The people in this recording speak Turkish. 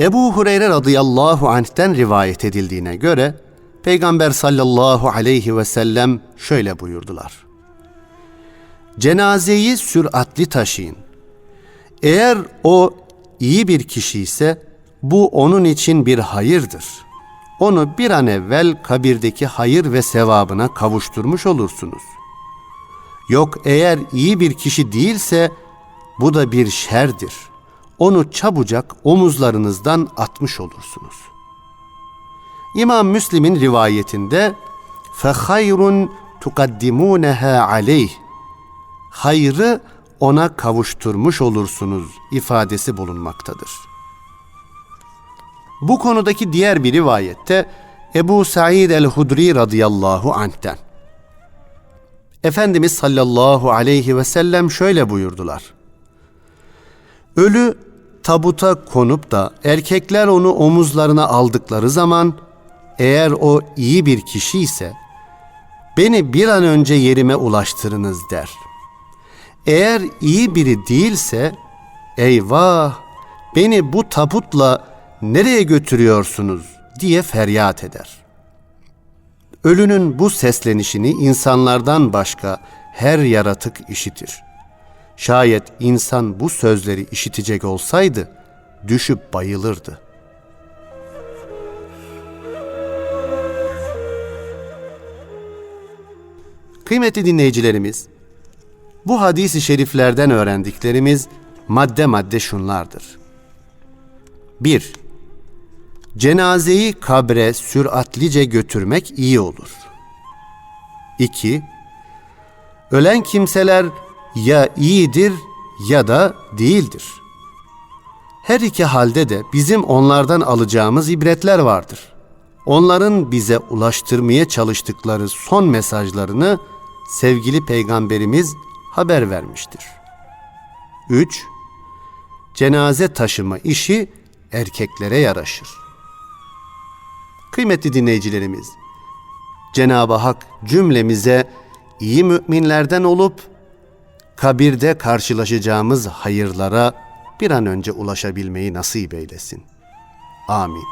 Ebu Hureyre radıyallahu anh'ten rivayet edildiğine göre Peygamber sallallahu aleyhi ve sellem şöyle buyurdular. Cenazeyi süratli taşıyın. Eğer o iyi bir kişi ise bu onun için bir hayırdır. Onu bir an evvel kabirdeki hayır ve sevabına kavuşturmuş olursunuz. Yok eğer iyi bir kişi değilse bu da bir şerdir Onu çabucak omuzlarınızdan atmış olursunuz. İmam Müslim'in rivayetinde فَخَيْرٌ تُقَدِّمُونَهَا عَلَيْهِ Hayrı ona kavuşturmuş olursunuz ifadesi bulunmaktadır. Bu konudaki diğer bir rivayette Ebu Said el-Hudri radıyallahu anh'ten. Efendimiz sallallahu aleyhi ve sellem şöyle buyurdular. Ölü tabuta konup da erkekler onu omuzlarına aldıkları zaman eğer o iyi bir kişi ise beni bir an önce yerime ulaştırınız der. Eğer iyi biri değilse eyvah beni bu tabutla nereye götürüyorsunuz diye feryat eder. Ölünün bu seslenişini insanlardan başka her yaratık işitir. Şayet insan bu sözleri işitecek olsaydı düşüp bayılırdı. Kıymetli dinleyicilerimiz, bu hadisi şeriflerden öğrendiklerimiz madde madde şunlardır. 1. Cenazeyi kabre süratlice götürmek iyi olur. 2. Ölen kimseler ya iyidir ya da değildir. Her iki halde de bizim onlardan alacağımız ibretler vardır. Onların bize ulaştırmaya çalıştıkları son mesajlarını sevgili peygamberimiz haber vermiştir. 3. Cenaze taşıma işi erkeklere yaraşır. Kıymetli dinleyicilerimiz, Cenab-ı Hak cümlemize iyi müminlerden olup kabirde karşılaşacağımız hayırlara bir an önce ulaşabilmeyi nasip eylesin. Amin.